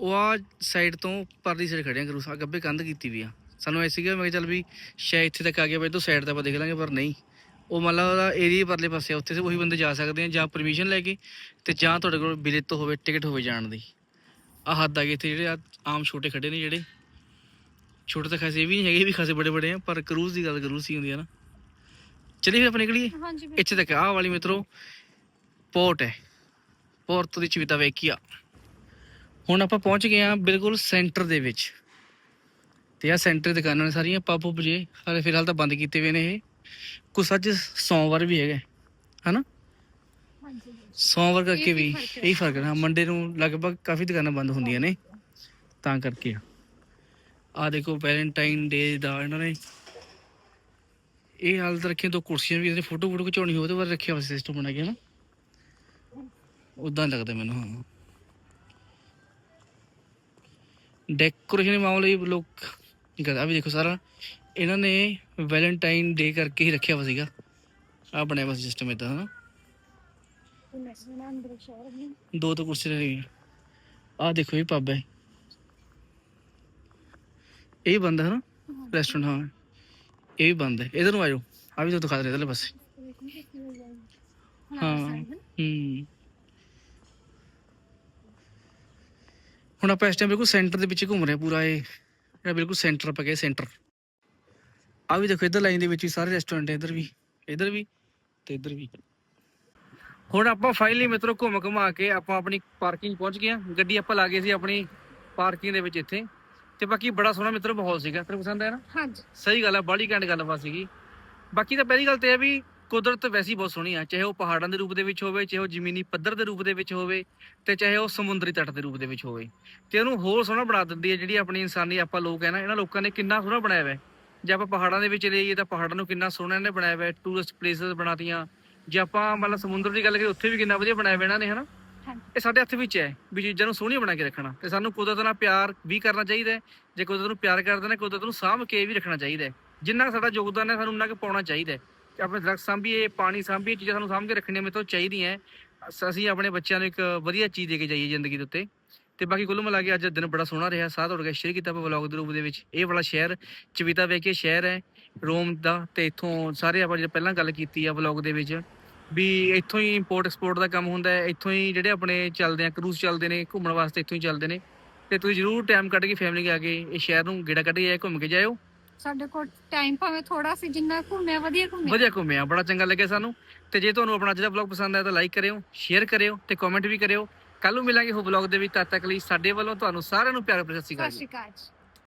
ਉਹ ਆ ਸਾਈਡ ਤੋਂ ਪਰਲੀ ਸਾਈਡ ਖੜੇ ਆ ਕਰੂਜ਼ ਆ ਗੱਬੇ ਕੰਧ ਕੀਤੀ ਵੀ ਆ। ਸਾਨੂੰ ਐ ਸੀਗਾ, ਮੈਂ ਕਿਹਾ ਚੱਲ ਵੀ ਸ਼ਾਇਦ ਇੱਥੇ ਤੱਕ ਆ ਗਿਆ ਬਈ ਤੋਂ ਸਾਈਡ ਤੇ ਆਪਾਂ ਦੇਖ ਲਾਂਗੇ, ਪਰ ਨਹੀਂ। ਉਹ ਮਤਲਬ ਉਹਦਾ ਏਰੀਆ ਪਰਲੇ ਪਾਸੇ ਆ, ਉੱਥੇ ਸੇ ਉਹੀ ਬੰਦੇ ਜਾ ਸਕਦੇ ਆ, ਜਾਂ ਪਰਮਿਸ਼ਨ ਲੈ ਕੇ ਤੇ ਜਾਂ ਤੁਹਾਡੇ ਕੋਲ ਬਿਲੇਟ ਹੋਵੇ ਟਿਕਟ ਹੋਵੇ ਜਾਣ ਦੀ। ਆ ਹੱਦ ਆ ਗਏ ਇੱਥੇ ਜਿਹੜੇ ਆਮ ਛੋਟੇ ਖੜੇ ਨੇ ਜਿਹੜੇ। ਛੋਟੇ ਤਾਂ ਖਾਸੇ ਇਹ ਵੀ ਨਹੀਂ ਹੈਗੇ ਵੀ ਖਾਸੇ ਬੜੇ ਬੜੇ ਆ, ਪਰ ਕਰੂਜ਼ ਦੀ ਗੱਲ ਕਰੂਜ਼ ਹੀ ਹੁੰਦੀ ਆ ਨਾ। ਚਲੀ ਫਿਰ ਆਪਾਂ ਨਿਕਲੀਏ ਹਾਂਜੀ ਇੱਥੇ ਤੱਕ ਆਹ ਵਾਲੀ ਮਿੱਤਰੋ। ਪੋਰਟ ਹੈ। ਪੋਰਟ ਦੀ ਚਵਿਤਾ ਵੇਖੀਆ ਹੁਣ ਆਪਾਂ ਪਹੁੰਚ ਗਏ ਆ ਬਿਲਕੁਲ ਸੈਂਟਰ ਦੇ ਵਿੱਚ। ਤੇ ਆ ਸੈਂਟਰ ਦੁਕਾਨਾਂ ਨੇ ਸਾਰੀਆਂ ਪੱਬ ਪੁੱਬ ਜੇ। ਹਾਲੇ ਫਿਲਹਾਲ ਤਾਂ ਬੰਦ ਕੀਤੇ ਹੋਏ ਨੇ ਇਹ। ਕੁਛ ਅੱਜ ਸੋਮਵਾਰ ਵੀ ਹੈਗਾ। ਹਨਾ? ਹਾਂਜੀ ਸੋਮਵਾਰ ਕਰਕੇ ਵੀ। ਇਹੀ ਫ਼ਰਕ ਹੈ। ਹਾਂ ਮੰਡੇ ਨੂੰ ਲਗਭਗ ਕਾਫੀ ਦੁਕਾਨਾਂ ਬੰਦ ਹੁੰਦੀਆਂ ਨੇ। ਤਾਂ ਕਰਕੇ ਆ। ਦੇਖੋ ਵੈਲੈਂਟਾਈਨ ਡੇ ਦਾ ਇਹਨਾਂ ਨੇ ਇਹ ਹਾਲ ਤਾਂ ਰੱਖੀਆਂ ਦੋ ਕੁਰਸੀਆਂ ਵੀ ਇਹਦੇ ਫੋਟੋ ਫੋਟੋ ਖਿਚਾਉਣੀ ਹੋਵੇ ਉਹਦੇ ਬਾਰੇ ਰੱਖਿਆ ਹੋਇਆ ਸਿਸਟਮ ਬਣਾ ਕੇ ਨਾ ਉਦਾਂ ਲੱਗਦਾ ਮੈਨੂੰ ਹਾਂ। ਡੈਕੋਰੇਸ਼ਨ ਮਾਮਲੇ ਵੀ ਲੋਕ ਆ ਵੀ ਦੇਖੋ ਸਾਰਾ ਇਹਨਾਂ ਨੇ ਵੈਲੈਂਟਾਈਨ ਡੇ ਕਰਕੇ ਹੀ ਰੱਖਿਆ ਹੋਇਆ ਸੀਗਾ। ਆ ਬਣਿਆ ਹੋਇਆ ਸਿਸਟਮ ਇਦਾਂ ਹਨਾ। ਦੋ ਦੋ ਕੁਰਸੀ ਰਹੀ ਆ ਦੇਖੋ ਇਹ ਪੱਬ ਹੈ। ਇਹ ਬੰਦ ਹੈ। ਨਾ ਰੈਸਟੋਰੈਂਟ ਹਾਂ। ਇਹ ਵੀ ਬੰਦ ਹੈ। ਇਧਰ ਨੂੰ ਆਜੋ ਆ ਵੀ ਤੁਹਾਨੂੰ ਦਿਖਾ ਦੇ ਇਧਰਲੇ ਪਾਸੇ। ਹਾਂ, ਹੂੰ। ਹੁਣ ਆਪਾਂ ਇਸ ਟਾਈਮ ਬਿਲਕੁਲ ਸੈਂਟਰ ਦੇ ਵਿੱਚ ਘੁੰਮ ਰਹੇ ਪੂਰਾ ਇਹ। ਜਿਹੜਾ ਬਿਲਕੁਲ ਸੈਂਟਰ ਆਪਾਂ ਗਏ ਸੈਂਟਰ ਆ ਵੀ ਦੇਖੋ, ਇਧਰ ਲਾਈਨ ਦੇ ਵਿੱਚ ਵੀ ਸਾਰੇ ਰੈਸਟੋਰੈਂਟ ਇਧਰ ਵੀ ਇਧਰ ਵੀ ਤੇ ਇਧਰ ਵੀ। ਹੁਣ ਆਪਾਂ ਫਾਈਨਲੀ ਮਿੱਤਰੋ ਘੁੰਮ ਘੁਮਾ ਕੇ ਆਪਾਂ ਆਪਣੀ ਪਾਰਕਿੰਗ ਪਹੁੰਚ ਗਏ ਹਾਂ। ਗੱਡੀ ਆਪਾਂ ਲਾ ਗਏ ਸੀ ਆਪਣੀ ਪਾਰਕਿੰਗ ਦੇ ਵਿੱਚ ਇੱਥੇ। ਤੇ ਬਾਕੀ ਬੜਾ ਸੋਹਣਾ ਮਿੱਤਰੋ ਮਾਹੌਲ ਸੀਗਾ ਤੈਨੂੰ ਪਸੰਦ ਆਇਆ ਨਾ? ਹਾਂਜੀ। ਸਹੀ ਗੱਲ ਹੈ ਬਾਲੀ ਘੈਂਟ ਗੱਲਬਾਤ ਸੀਗੀ। ਬਾਕੀ ਤਾਂ ਪਹਿਲੀ ਗੱਲ ਤੇ ਇਹ ਵੀ ਕੁਦਰਤ ਵੈਸੀ ਹੀ ਬਹੁਤ ਸੋਹਣੀ ਆ ਚਾਹੇ ਉਹ ਪਹਾੜਾਂ ਦੇ ਰੂਪ ਦੇ ਵਿੱਚ ਹੋਵੇ ਚਾਹੇ ਉਹ ਜ਼ਮੀਨੀ ਪੱਧਰ ਦੇ ਰੂਪ ਦੇ ਵਿੱਚ ਹੋਵੇ ਤੇ ਚਾਹੇ ਉਹ ਸਮੁੰਦਰੀ ਤੱਟ ਦੇ ਰੂਪ ਦੇ ਵਿੱਚ ਹੋਵੇ। ਤੇ ਉਹਨੂੰ ਹੋਰ ਸੋਹਣਾ ਬਣਾ ਦਿੰਦੀ ਹੈ ਜਿਹੜੀ ਆਪਣੀ ਇਨਸਾਨੀ ਆਪਾਂ ਲੋਕ ਹੈ ਨਾ ਇਹਨਾਂ ਲੋਕਾਂ ਨੇ ਕਿੰਨਾ ਸੋਹਣਾ ਬਣਾਇਆ ਹੋਇਆ ਹੈ ਜੇ ਆਪਾਂ ਪਹਾੜਾਂ ਦੇ ਵਿੱਚ ਲਈਏ ਤਾਂ ਪਹਾੜਾਂ ਨੂੰ ਕਿੰਨਾ ਸੋਹਣਾ ਇਹਨੇ ਬਣਾਇਆ ਹੋਇਆ ਹੈ ਟੂਰਿਸਟ ਪਲੇਸਸ ਬਣਾਤੀਆਂ। ਜੇ ਆਪਾਂ ਮਤਲਬ ਸਮੁੰਦਰ ਦੀ ਗੱਲ ਕਰੀਏ ਉੱਥੇ ਵੀ ਕਿੰਨਾ ਵਧੀਆ ਬਣਾਇਆ ਹੋਇਆ ਇਹਨਾਂ ਨੇ ਹਨਾ। ਇਹ ਸਾਡੇ ਹੱਥ ਵਿੱਚ ਹੈ, ਵੀ ਚੀਜ਼ਾਂ ਨੂੰ ਸੋਹਣੀਆਂ ਬਣਾ ਕੇ ਰੱਖਣਾ। ਤੇ ਸਾਨੂੰ ਕੁਦਰਤ ਨਾਲ ਪਿਆਰ ਵੀ ਕਰਨਾ ਚਾਹੀਦਾ ਹੈ। ਜੇ ਕੁਦਰਤ ਨੂੰ ਪਿਆਰ ਕਰਦੇ ਨੇ, ਕੁਦਰਤ ਨੂੰ ਸਾਂਭ ਕੇ ਵੀ ਰੱਖਣਾ ਚਾਹੀਦਾ ਹੈ। ਜਿੰਨਾ ਸਾਡਾ ਯੋਗਦਾਨ ਹੈ, ਸਾਨੂੰ ਉਨਾ ਕੁ ਪਾਉਣਾ ਚਾਹੀਦਾ ਹੈ। ਤੇ ਆਪਣੇ ਦਰਖਤ ਸਾਂਭੀਏ, ਪਾਣੀ ਸਾਂਭੀਏ, ਚੀਜ਼ਾਂ ਸਾਨੂੰ ਸਾਂਭ ਕੇ ਰੱਖਣੀਆਂ ਮੇਰੇ ਤੋਂ ਚਾਹੀਦੀਆਂ ਅਸੀਂ ਆਪਣੇ ਬੱਚਿਆਂ ਨੂੰ ਇੱਕ ਵਧੀਆ ਚੀਜ਼ ਦੇ ਕੇ ਜਾਈਏ ਜ਼ਿੰਦਗੀ ਦੇ ਉੱਤੇ। ਤੇ ਬਾਕੀ ਕੁੱਲ ਮਿਲਾ ਕੇ ਅੱਜ ਦਿਨ ਬੜਾ ਸੋਹਣਾ ਰਿਹਾ। ਸਾਹ ਤੁਹਾਡੇ ਨਾਲ ਸ਼ੇਅਰ ਕੀਤਾ ਆਪਾਂ ਵਲੌਗ ਦੇ ਰੂਪ ਦੇ ਵਿੱਚ। ਇਹ ਵਾਲਾ ਸ਼ਹਿਰ, ਚਵਿਤਾ ਵੇਖੇ ਸ਼ਹਿਰ ਹੈ। ਰੋਮ ਦਾ ਤੇ ਇਥੋਂ ਸਾਰੇ ਆਪਾਂ ਜਿਹੜੇ ਪਹਿਲਾਂ ਗੱਲ ਕੀਤੀ ਆ ਵਲੌਗ ਦੇ ਵਿੱਚ ਵੀ ਇੱਥੋਂ ਹੀ ਇੰਪੋਰਟ ਐਕਸਪੋਰਟ ਦਾ ਕੰਮ ਹੁੰਦਾ ਹੈ ਇੱਥੋਂ ਹੀ ਜਿਹੜੇ ਆਪਣੇ ਚੱਲਦੇ ਆ ਕਰੂਜ਼ ਚੱਲਦੇ ਨੇ ਘੁੰਮਣ ਵਾਸਤੇ ਇੱਥੋਂ ਹੀ ਚੱਲਦੇ ਨੇ। ਤੇ ਤੁਸੀਂ ਜਰੂਰ ਟਾਈਮ ਕੱਢ ਕੇ ਫੈਮਿਲੀ ਆ ਕੇ ਇਹ ਸ਼ਹਿਰ ਨੂੰ ਗੇੜਾ ਕੱਢ ਕੇ ਜਾਇਓ ਘੁੰਮ ਕੇ ਜਾਇਓ। ਸਾਡੇ ਕੋਲ ਟਾਈਮ ਭਾਵੇਂ ਥੋੜਾ ਸੀ ਜਿੰਨਾ ਘੁੰਮਿਆ ਵਧੀਆ ਘੁੰਮਿਆ। ਵਧੀਆ ਘੁੰਮਿਆ ਬੜਾ ਚੰਗਾ ਲੱਗਿਆ ਸਾਨੂੰ। ਤੇ ਜੇ ਤੁਹਾਨੂੰ ਆਪਣਾ ਅੱਜ ਦਾ ਵਲੌਗ ਪਸੰਦ ਆਇਆ ਤਾਂ ਲਾਈਕ ਕਰਿਓ ਸ਼ੇਅਰ ਕਰਿਓ ਤੇ ਕਮੈਂਟ ਵੀ ਕਰਿਓ। ਕੱਲ ਨੂੰ ਮਿਲਾਂਗੇ ਹੋ ਵਲੌਗ ਦੇ ਵਿੱਚ। ਤਦ ਤੱਕ ਲਈ ਸਾਡੇ ਵੱਲੋਂ ਤੁਹਾਨੂੰ ਸਾਰਿਆਂ ਨੂੰ ਪਿਆਰ ਭਰੀ ਸਤਿ ਸ਼੍ਰੀ ਅਕਾਲ ਸਤਿ ਸ਼੍ਰੀ ਅਕਾਲ